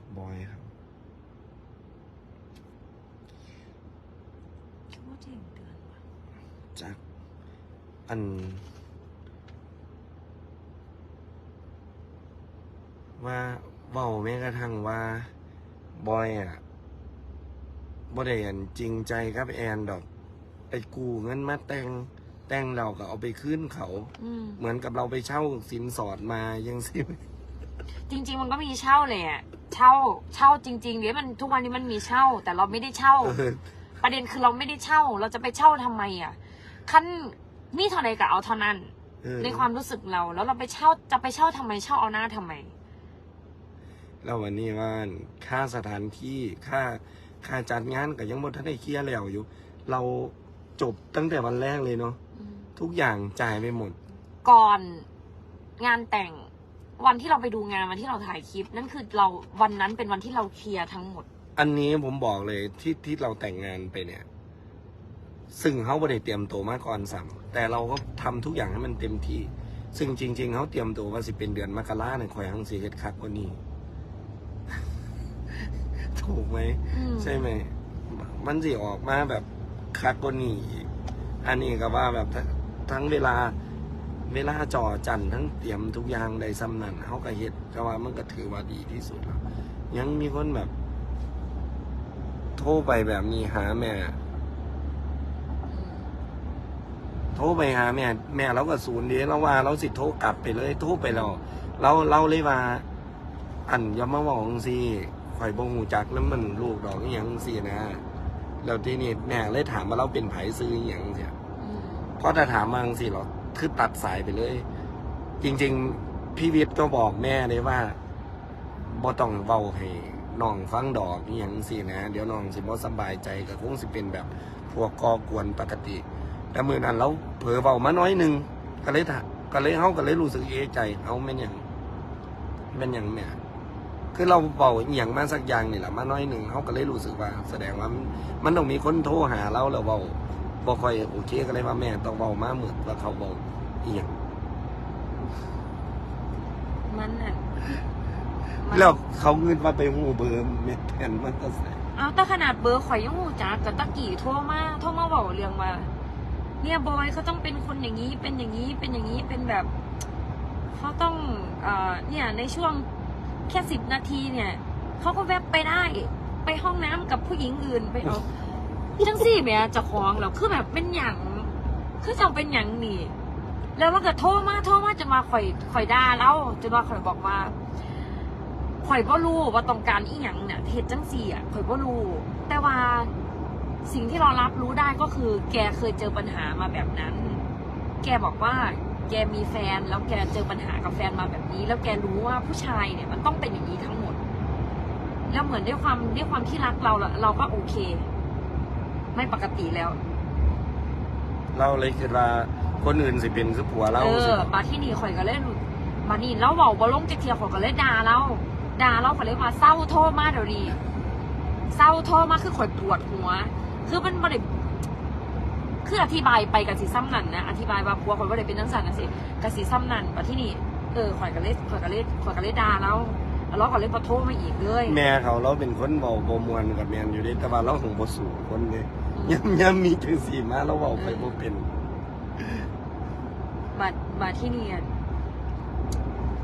ตบอยครับคิดว่าจะยังเดือนวะจากอัน ว่าเว้าแม้กระทั่งว่าบอยอะบ่ได้อันจริงใจกับแอนดอก ไปกู้เงินมาแต่งแต่งเราก็เอาไปคืนเขา อืม เหมือนกับเราไปเช่าสินสอดมายังสิ จริง ๆ มันก็มีเช่าเลยอะเช่าเช่าจริงๆเดี๋ยวมันทุกวันนี้มันมีเช่า แต่เราไม่ได้เช่าเออประเด็นคือเราไม่ได้เช่า เราจะไปเช่าทำไมอะขั้นมีเท่าไหร่ก็เอาเท่านั้นเออในความรู้สึกเรา แล้วเราไปเช่าจะไปเช่าทำไมเช่าเอาหน้าทำไมแล้ววันนี้ว่าค่าสถานที่ค่าค่าจัดงานก็ยังบ่ทันได้เคลียร์แล้วอยู่ เราจบตั้งแต่วันแรกเลยเนาะอืมทุกอย่างจ่ายไปหมด ก่อนงานแต่ง วันที่เราไปดูงานวันที่เราถ่ายคลิป นั่นคือเราวันนั้นเป็นวันที่เราเคลียร์ทั้งหมด อันนี้ผมบอกเลยที่ที่เราแต่งงานไปเนี่ย ซึ่งเขาไม่ได้เตรียมตัวมาก่อนสั่งแต่เราก็ทำทุกอย่างให้มันเต็มที่ ซึ่งจริง ๆเขาเตรียมตัวว่าสิเป็นเดือนมกราเนี่ยคอยหังสีเฮ็ดคักกว่านี้ถูกไหมอืมใช่ไหมมันสิออกมาแบบคักกว่านี้อีกอันนี้ก็ว่าแบบทั้งทั้งเวลา เวลาจ่อจันทั้งเตรียมทุกอย่างใดซ้ำนั่นเขาก็เฮ็ดก็ว่ามันก็ถือว่าดีที่สุดแล้วยังมีคนแบบ โทรไปแบบนี้หาแม่ โทรไปหาแม่ แม่เราก็ศูนย์เดียวเราว่า เราสิโทรกลับไปเลย โทรไปเราเราเราเลยว่า อันอย่ามาบอกสิข่อยบ่หูจักแล้วมันลูกดอกอหยังสินะแล้วทีนี้แม่เลยถามว่าเราเป็นไผซื้ออหยังเสียอืมเพราะถ้าถามมาสิเรา คือตัดสายไปเลย จริง ๆ พี่วิทย์ก็บอกแม่เลยว่าบ่ต้องเบาให้น้องฟังดอกนี่อหยังสินะ เดี๋ยวน้องสิบ่สบายใจก็คงสิเป็นแบบพวกก่อกวนปกติ แต่มือนั้นเราเผลอเบามาน้อยหนึ่งก็เลยถาก็เลยเฮาก็เลยรู้สึกเอใจเอาแม่นหยังแม่นหยังแม่ยคือเราเบาเอหย่างมาสักอย่างนี่แหละมาน้อยหนึ่งเขาก็เลยรู้สึกว่า แสดงว่ามันต้องมีคนโทรหาเราแล้วเบาบ่ค่อยโอเคก็เลยว่าแม่ต้องเบามาเหมือนว่าเขาเบา อีหยังมันอะมันแล้วเขาเงินมาไปหูเบอร์เม็ดแผ่นมันก็ใส่เอาแต่ขนาดเบอร์ข่อยยังหูจักกับตะกี้โทรมาโทรมาบอกเรื่องว่าเนี่ยบอยเขาต้องเป็นคนอย่างนี้เป็นอย่างนี้เป็นอย่างนี้เป็นแบบเขาต้องเอ่อเนี่ยในช่วงแค่สิบนาทีเนี่ยเขาก็แวบไปได้ ไปห้องน้ำกับผู้หญิงอื่นไปเอาทั้งสี่แม่เจะคล้าของแล้วคือแบบเป็นอย่างคือจังเป็นอย่างนี่ แล้วมันก็โทรมาโทรมาจะมาข่อยข่อยด่าแล้วจะมาข่อยบอกว่าข่อยก็รู้ว่าต้องการอีหยังเนี่ยเหตุจังสี่อะข่อยก็รู้แต่ว่าสิ่งที่เรารับรู้ได้ก็คือ แกเคยเจอปัญหามาแบบนั้น แกบอกว่า แกมีแฟน แล้วแกเจอปัญหากับแฟนมาแบบนี้ แล้วแกรู้ว่าผู้ชายเนี่ยมันต้องเป็นอย่างนี้ทั้งหมด แล้วเหมือนด้วยความด้วยความที่รักเราเราก็โอเค ไม่ปกติแล้ว เราเลยคิดว่า คนอื่นสิเป็นคือผัวเราเอสิอมาที่นี่ข่อยก็เล่นมานี่แล้วเบาบอลงจะเทียข่อยก็เลยด่าเราด่าเราข่อยเลยว่าเศร้าโทษมาเดี๋ยวนี้เศร้าโทษมาคือข่อยปวดหัว คือมันไม่ได้คืออธิบายไปกับสีซ้ำนันนะอธิบายว่าผัวข่อยว่าได้เป็นนังสันนะสิกับสีซ้ำนันมาที่นี่เออข่อยก็เลยข่อยก็เลยข่อยก็เลยด่าเราแล้วเราก็เลยมาโทษมาอีกเลย แม่เขาเราเป็นคนเบาบ่มวนกับแมนอยู่เด้แต่ว่าเราของบ่สู่คนเลยย่ำย่ำมีจังสีมาเราเบาไปบ่เป็น มาที่นี่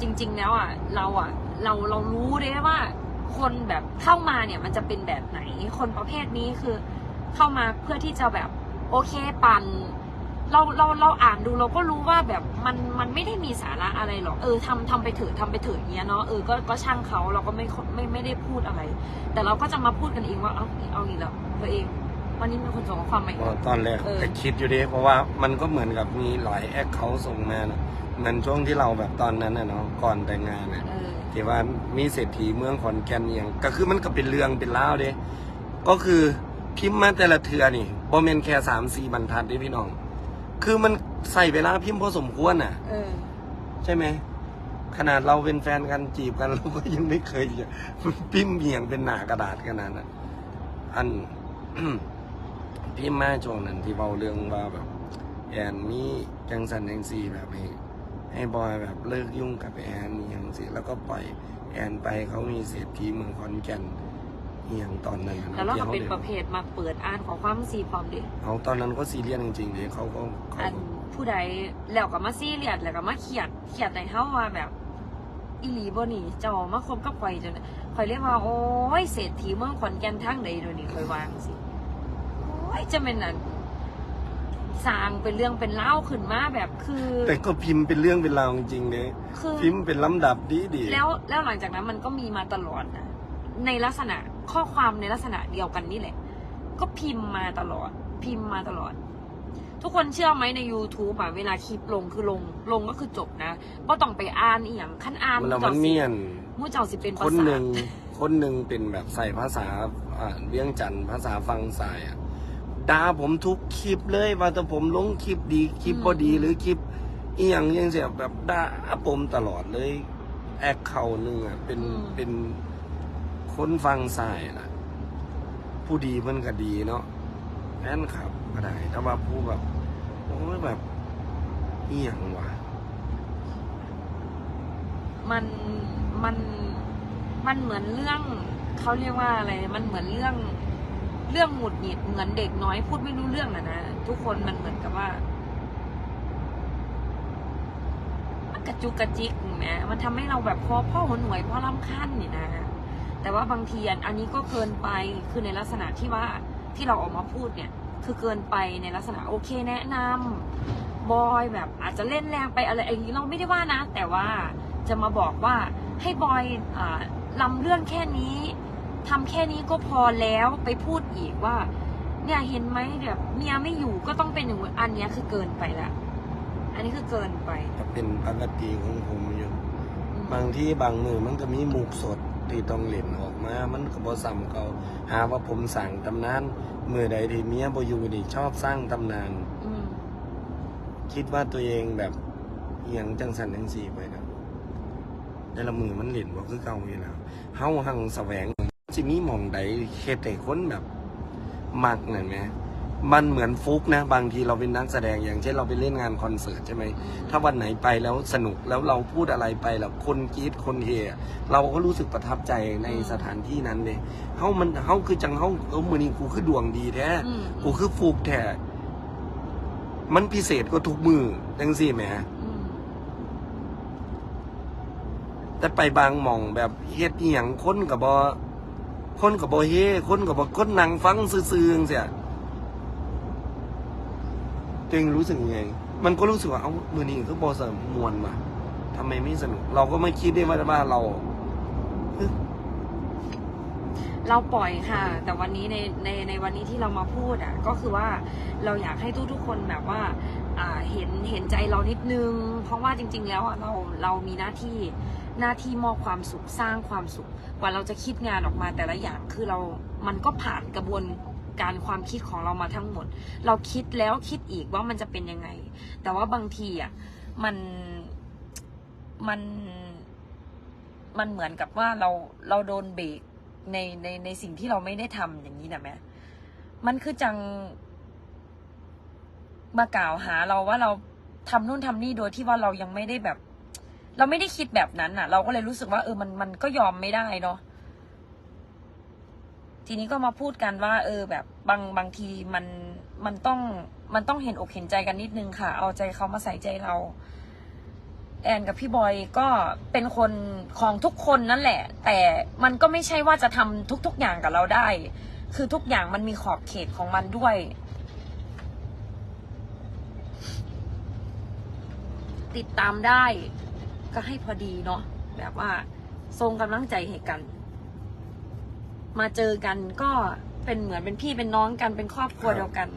จริง ๆ แล้วอะ เราอะ เราเรารู้เลยว่า คนแบบเข้ามาเนี่ย มันจะเป็นแบบไหน คนประเภทนี้คือ เข้ามาเพื่อที่จะแบบ โอเคปันเราเราเราอ่านดูเราก็รู้ว่าแบบมันมันไม่ได้มีสาระอะไรหรอกเออทำทำไปเถอะทำไปเถอะเงี้ยเนาะเออก็ก็ช่างเขาเราก็ไม่ไม่ไม่ได้พูดอะไร แต่เราก็จะมาพูดกันเองว่าเอาเอาอีกแล้วตัวเอง วันนี้มีคนส่งข้อความมาอีกก็แล้วตอนแรกเออก็คิดอยู่ดิเพราะว่ามันก็เหมือนกับมีหลายแอคเขาส่งมานะเหมือนช่วงที่เราแบบตอนนั้นน่ะเนาะก่อนแต่งงานน่ะเออ ที่ว่ามีเศรษฐีเมืองขอนแก่นเอียงก็คือมันก็เป็นเรื่องเป็นราวเด้ก็คือพิมพ์มาแต่ละเทือนี่บ่แม่นแค่สามสี่บรรทัดเด้พี่น้อง คือมันใส่เวลาพิมพ์พอสมควรน่ะ เออ ใช่ไหม ขนาดเราเป็นแฟนกันจีบกันเราก็ยังไม่เคยจะพิมพ์เหียงเป็นหนากระดาษขนาดนั้นอัน พิมพ์มาช่วงนั้นที่เบาเรื่องว่าแบบแอนมีจังสันจังซีแบบให้ให้บอยแบบเลิกยุ่งกับแอนนี่ยังสิแล้วก็ปล่อยแอแอนไปเขามีเศรษฐีเมืองขอนแก่นเอียงตอนนั้นนะแล้วเราก็เป็นที่ประเภทมาเปิดอ่านขอความสีความดิเขาตอนนั้นก็ซีเรียสจริงๆเลยเขาก็เขาอันผู้ใดแล้วก็มาซีเรียสแล้วก็มาเขียดเขียดในเฮาว่าแบบอีหลีบ่นี่เจ้ามาคบกับข่อยจนข่อยเรียกว่าโอ้ยเศรษฐีเมืองขอนแก่นทางใดโดยวนี่ข่อยวาจั่งสิโอ้ ยจะเป็นอันสร้างเป็นเรื่องเป็นเล่าวขึ้นมาแบบคือ แต่ก็พิมพ์เป็นเรื่องเป็นราวจริงๆเลยคือ พิมพ์เป็นลำดับดีดีๆแล้วแล้วหลังจากนั้นมันก็มีมาตลอดนะในลักษณะข้อความในลักษณะเดียวกันนี่แหละ ก็พิมพ์มาตลอด พิมพ์มาตลอด ทุกคนเชื่อไหมใน YouTube อะเวลาคลิปลงคือลง ลงก็คือจบนะก็ต้องไปอ่านอีหยังขั้นอ่านมันละเจ้ามันสิเมียน มูเจ้าสิเป็นคภานษาหนึ่งคนหนึ่งเป็นแบบใส่ภาษาอ่าเวียงจันทร์ภาษาฟังสายอะ ด่าผมทุกคลิปเลยว่าแต่ผมลงคลิปดีคลิปพอดีหรือคลิปอีหยังยังเสียแบบด่าผมตลอดเลยแอคเขาหนึ่งอะเป็นเป็นคนฟังสายนะผู้ดีเพิ่นก็ดีเนาะแอนขับก็ได้แต่ว่าผู้แบบโอ้ยแบบอีหยังวะมันมันมันเหมือนเรื่องเขาเรียกว่าอะไร มันเหมือนเรื่อง เรื่องหงุดหงิดเหมือนเด็กน้อยพูดไม่รู้เรื่องนะนะทุกคนมันเหมือนกับว่ามันกระจุกกระจิกแหมมันทำให้เราแบบพอพ่อหัวหน่วยพ่อลำคันนี่นะแต่ว่าบางทีอันนี้ก็เกินไปคือในลักษณะที่ว่าที่เราออกมาพูดเนี่ย คือเกินไปในลักษณะโอเคแนะนำบอยแบบอาจจะเล่นแรงไปอะไรอย่างนี้เราไม่ได้ว่านะ แต่ว่าจะมาบอกว่าให้บอยอ่าลำเรื่องแค่นี้ ทำแค่นี้ก็พอแล้วไปพูดอีกว่า เนี่ยเห็นไหมแบบเมียไม่อยู่ก็ต้องเป็นอย่างนั้นอันเนี้ยคือเกินไปละอันนี้คือเกินไปก็เป็นปกติของผมอยู่อืมบางที่บางมือมันก็มีมุกสดที่ต้องเล่นออกมา มันก็บ่ซ้ำเก่าหาว่าผมสั่งตำนานมือใดที่เมียบ่อยู่นี่ชอบสร้างตำนานอืมคิดว่าตัวเองแบบเอียงจังสันจังสีไปนะแต่ละมือมันเล่นบ่คือเก่าอยู่แล้วเฮาหังแสวง สิมีหม่องใดเฮ็ดให้คนแบบมักนั่นไหมมันเหมือนฟุกนะ บางทีเราเป็นนักแสดงอย่างเช่นเราไปเล่นงานคอนเสิร์ตใช่ไหมถ้าวันไหนไปแล้วสนุกแล้วเราพูดอะไรไปแล้วคนกรี๊ดคนเฮอะเราก็รู้สึกประทับใจในสถานที่นั้นเลยเฮามันเฮาคือจังเฮาเออมือนี้กูคือดวงดีแท้อืมกูคือฟูกแท้มันพิเศษกว่าทุกมือจังสี่แหมอืมแต่ไปบางหม่องแบบเฮ็ดอีหยังคนกับ่ คนกับ่เฮคนกับบ่คนนังฟังซื่อๆจังซี่ตัวเองรู้สึกยังไง มันก็รู้สึกว่า เอ้า มือนี้คือบ่สมมวนว่ะทำไมไม่สนุก เราก็ไม่คิดได้ว่าว่าเรา เราปล่อยค่ะ แต่วันนี้ในในในวันนี้ที่เรามาพูดอะ ก็คือว่าเราอยากให้ทุกทุกคนแบบว่าอ่าเห็นเห็นใจเรานิดนึง เพราะว่าจริง ๆ แล้วอะเราเรามีหน้าที่ หน้าที่มอบความสุขสร้างความสุข กว่าเราจะคิดงานออกมาแต่ละอย่างคือเรา มันก็ผ่านกระบวนการความคิดของเรามาทั้งหมด เราคิดแล้วคิดอีกว่ามันจะเป็นยังไง แต่ว่าบางทีอะมันมันมันเหมือนกับว่าเราเราโดนเบรกในในในสิ่งที่เราไม่ได้ทำอย่างนี้นะแม่มันคือจังมากล่าวหาเราว่าเราทำนู่นทำนี่โดยที่ว่าเรายังไม่ได้แบบ เราไม่ได้คิดแบบนั้นน่ะ เราก็เลยรู้สึกว่าเออมันมันก็ยอมไม่ได้เนาะทีนี้ก็มาพูดกันว่า เออ แบบบางบางทีมันมันต้องมันต้องเห็นอกเห็นใจกันนิดนึงค่ะ เอาใจเขามาใส่ใจเรา แอนกับพี่บอยก็เป็นคนของทุกคนนั่นแหละ แต่มันก็ไม่ใช่ว่าจะทำทุก ๆอย่างกับเราได้ คือทุกอย่างมันมีขอบเขตของมันด้วย ติดตามได้ ก็ให้พอดีเนาะแบบว่าทรงกำลังใจให้กัน มาเจอกันก็เป็นเหมือนเป็นพี่เป็นน้องกันเป็นครอบครัวเดียวกัน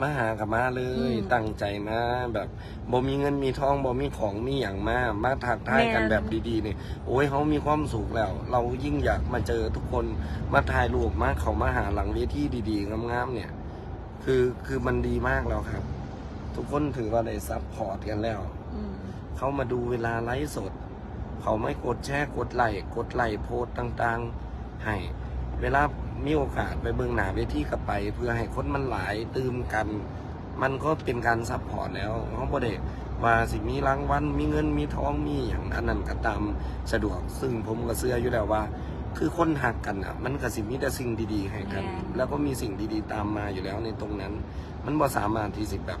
มาหากับมาเลยอืมตั้งใจมาแบบบ่มีเงินมีทองบ่มีของมีอย่างมามาทักทายกันแม่น แบบดีๆเนี่ยโอ้ยเขามีความสุขแล้ว เรายิ่งอยากมาเจอทุกคนมาถ่ายรูปมาเขามาหาหลังเวทีดีๆงามๆเนี่ย คือคือมันดีมากแล้วครับ ทุกคนถือว่าได้ซัพพอร์ตกันแล้วอืม เขามาดูเวลาไลฟ์สด เขาไม่กดแชร์กดไลค์กดไลค์โพสต์ต่างๆ ให้เวลามีโอกาสไปเบิ่งหน้าเวทีกับไป เพื่อให้คนมันหลายตื่มกัน มันก็เป็นการซัพพอร์ตแล้วเขาบ่ได้บว่าสิมีรางวัลมีเงินมีทองมีอย่างอันนั้นก็ตามสะดวก ซึ่งผมก็เชื่ออยู่แล้วว่า คือคนหักกันอะ มันก็สิมีแต่สิ่งดีๆให้กันแม่นแล้วก็มีสิ่งดีๆตามมาอยู่แล้วในตรงนั้น มันบ่สามารถที่สิแบบ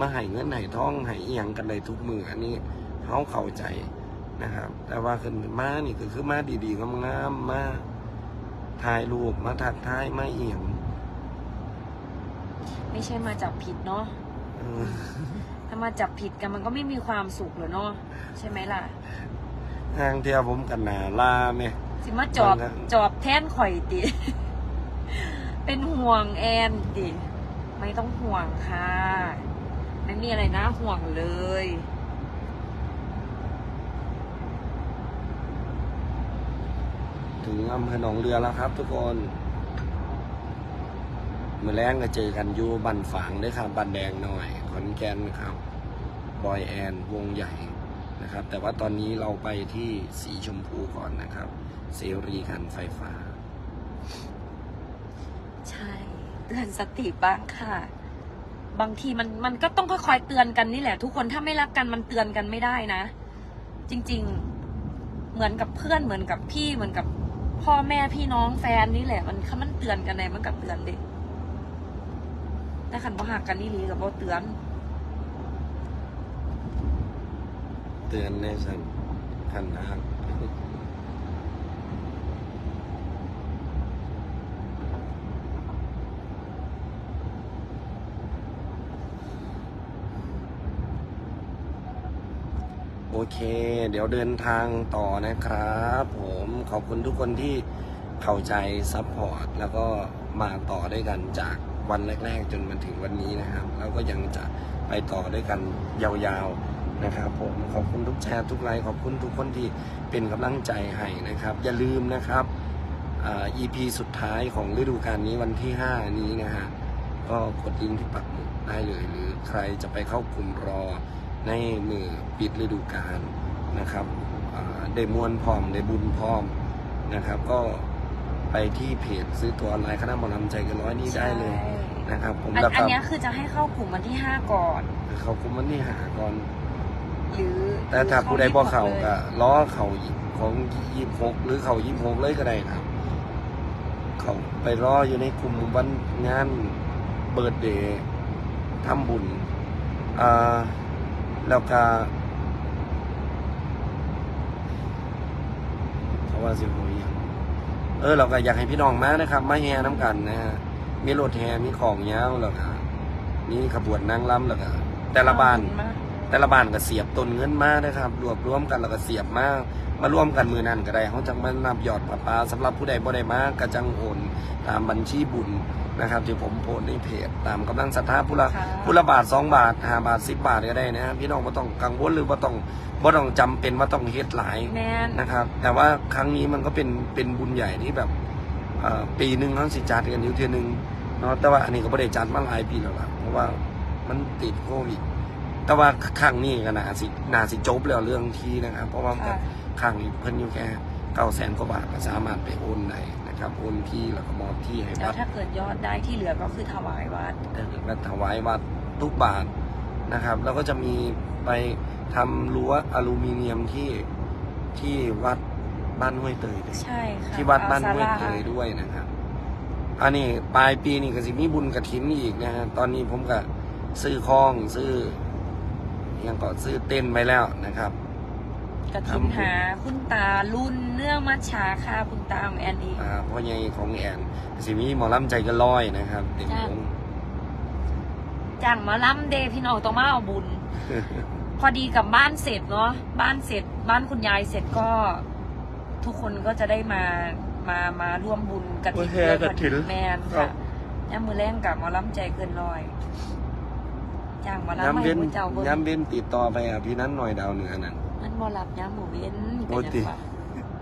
มาให้เงินให้ทองให้อีหยังกันได้ทุกมืออันนี้เขาเข้าใจนะครับ แต่ว่าขึ้นมานี่ก็คือมาดีๆงามๆมาถ่ายรูปมาทักทายมาเอียง ไม่ใช่มาจับผิดเนาะเออถ้ามาจับผิดกันมันก็ไม่มีความสุขหรอกเนาะใช่ไหมล่ะทางเที่ยวผมกันหนาลาไหมสิมาจอบบางครั้งจอบแทนข่อยติ เป็นห่วงแอนติ ไม่ต้องห่วงค่ะ ไม่มีอะไรน่าห่วงเลย ถึงอำเภอหนองเรือแล้วครับทุกคนเมื่อแรงก็เจอกันอยู่บันฝางด้วยครับบันแดงหน่อย ขอนแก่นครับบอยแอนวงใหญ่นะครับ แต่ว่าตอนนี้เราไปที่สีชมพูก่อนนะครับเสรีคันไฟฟ้า ใช่ เตือนสติบ้างค่ะ บางทีมันมันก็ต้องค่อยๆเตือนกันนี่แหละ ทุกคนถ้าไม่รักกันมันเตือนกันไม่ได้นะ จริง ๆ เหมือนกับเพื่อนเหมือนกับพี่เหมือนกับพ่อแม่พี่น้องแฟนนี่แหละ มันถ้ามันเตือนกันไหนมันก็เตือนเด็กแต่ขันบ่หักกันนี่ลีกับบ่เตือน เตือนในสันขันทาง โอเค เดี๋ยวเดินทางต่อนะครับผมขอบคุณทุกคนที่เข้าใจซัพพอร์ตแล้วก็มาต่อด้วยกันจากวันแรก ๆ จนมาถึงวันนี้นะครับ แล้วก็ยังจะไปต่อด้วยกันยาวๆนะครับผมขอบคุณทุกแชร์ทุกไลค์ขอบคุณทุกคนที่เป็นกำลังใจให้นะครับ อย่าลืมนะครับอ่า EP สุดท้ายของฤดูกาลนี้วันที่ 5 นี้นะฮะก็กดลิงก์ที่ปักหมุดได้เลย หรือใครจะไปเข้ากลุ่มรอ ในมือปิดฤดูกาลนะครับอ่าได้มวลพร้อมได้บุญพร้อมนะครับ ก็ไปที่เพจซื้อตัวออนไลน์คณะหมอลำใจเกันร้อยนี่ได้เลยใช่นะครับ ผมอันแล้วอันก็เนี้ยคือจะให้เข้ากลุ่มวันที่ห้าก่อน เขาคุมมันนี่หาก่อน หรือ แต่ถ้าผู้ใดบ่เข่าลยก็ล้อเข่าของยี่หกหรือเข่ายี่หกเลยก็ได้ครับ เขาไปรออยู่ในกลุ่มวันงานเบิร์ดเดย์ทำบุญอ่า แล้วก็เขาว่าสิโหกอย่เออ เราก็อยากให้พี่น้องมานะครับ มาแห่น้ำกันนะฮะมีรถแห่มีของยาวแล้วก็มีขบวนนางรำแล้วก็แต่ละบ้าน แต่ละบ้านก็เสียบต้นเงินมานะครับ รวบรวมกันแล้วก็เสียบมามาร่วมกันมือนั้นก็ได้เขาจังมานับยอดประปาสำหรับผู้ใดบ่ได้มาก็จังโอนตามบัญชีบุญนะครับที่ผมโพสต์ในเพจตามกำลังศรัทธาผู้ละค่ะผู้ละบาทสองบาทห้าบาทสิบบาทก็ได้นะครับพี่น้องบ่ต้องกังวลหรือบ่ต้องบ่ต้องจำเป็นว่าต้องเฮ็ดหลายแมนนะครับ แต่ว่าครั้งนี้มันก็เป็นเป็นบุญใหญ่ที่แบบเอ่อปีหนึ่งเขาสิจัดกันอยู่เทื่อนึงเนาะแต่ว่าอันนี้ก็ไม่ได้จัดมาหลายปีแล้วล่ะเพราะว่ามันติดโควิด แต่ว่าครั้งนี้ก็น่าสิน่าสิจบแล้วเรื่องที่นะครับ เพราะว่าค่ะ ครั้งนี้เพิ่นอยู่แค่เก้าแสนกว่าบาทก็สามารถไปโอนได้นะครับโอนที่แล้วก็มอบที่ให้แล้ววัดถ้าเกิดยอดได้ที่เหลือก็คือถวายวัดและถวายวัดทุกบาทนะครับ แล้วก็จะมีไปทำรั้วอลูมิเนียมที่ที่วัดบ้านห้วยเตยด้วย ใช่ค่ะที่วัดบ้านอห้วยศลเตยด้วยนะครับ อันนี้ปลายปีนี่ก็สิมีบุญกระถินอีกนะฮะ ตอนนี้ผมก็ซื้อคลองซื้ออ ยังก็ซื้อเต้นไปแล้วนะครับ กระถินหาคุณตารุ่นเนื่องมัชชาค่ะคุณตาของแอนอีกอ่าพ่อใหญ่ของแอนสิมีหมอลำใจเกันร้อยนะครับเด็กจ้ะวงจังมาล่ำเดย์พี่น้องต้องมาเอาบุญ พอดีกับบ้านเสร็จเนาะบ้านเสร็จ บ้านคุณยายเสร็จก็ ทุกคนก็จะได้มามามาร่วมบุญกระถินโอเคด้วยกฐินแมนครัค่ะบย่ามือแรงกับหมาล่ำใจเกินร้อย จ้างหมาล่ำย้ำให้เว้นผู้เจ้าเบิ่งย้ำเว้นติดต่อไปอะพี่นั้นหน่อยดาวเหนือนั่น มันบ่หลับย้ำหมูเว้นโอ้ยติ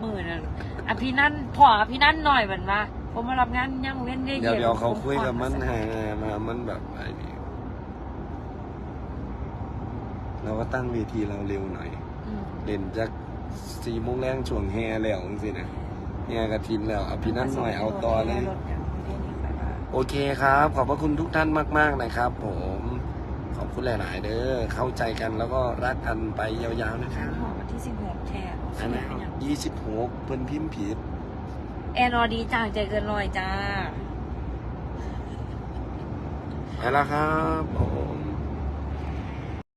มือนั่นอะพี่นั่นพออะพี่นั่นหน่อยเหมือนว่าผมมารับงานย้ำหมูเว้นได้เดี๋ยวย็นเดี๋ยวเขาคุยกับผมันขอหามามันแบบไอ้นี่เราก็ตั้งเวทีเราเร็วหน่อย อืมเด่นจากสี่โมงแรงช่วงแฮแล้วจังสินะแฮกระทินแล้วเอาพี่นั้นหน่อยเอาต่อเลยรถอย่างไม่ได้นี่ไปว่าโอเคครับ ขอบพระคุณทุกท่านมาก ๆ นะครับผม ขอบคุณหลาย ๆ เด้อเข้าใจกันแล้วก็รักกันไปยาวๆนะคทารังบหอวันที่สิบหกแทนอันนั้นยี่สิบหกเพิ่นพิมพ์ผิดแอนอดีจ้าใจเกินร้อยจ้า ไปแล้วครับผม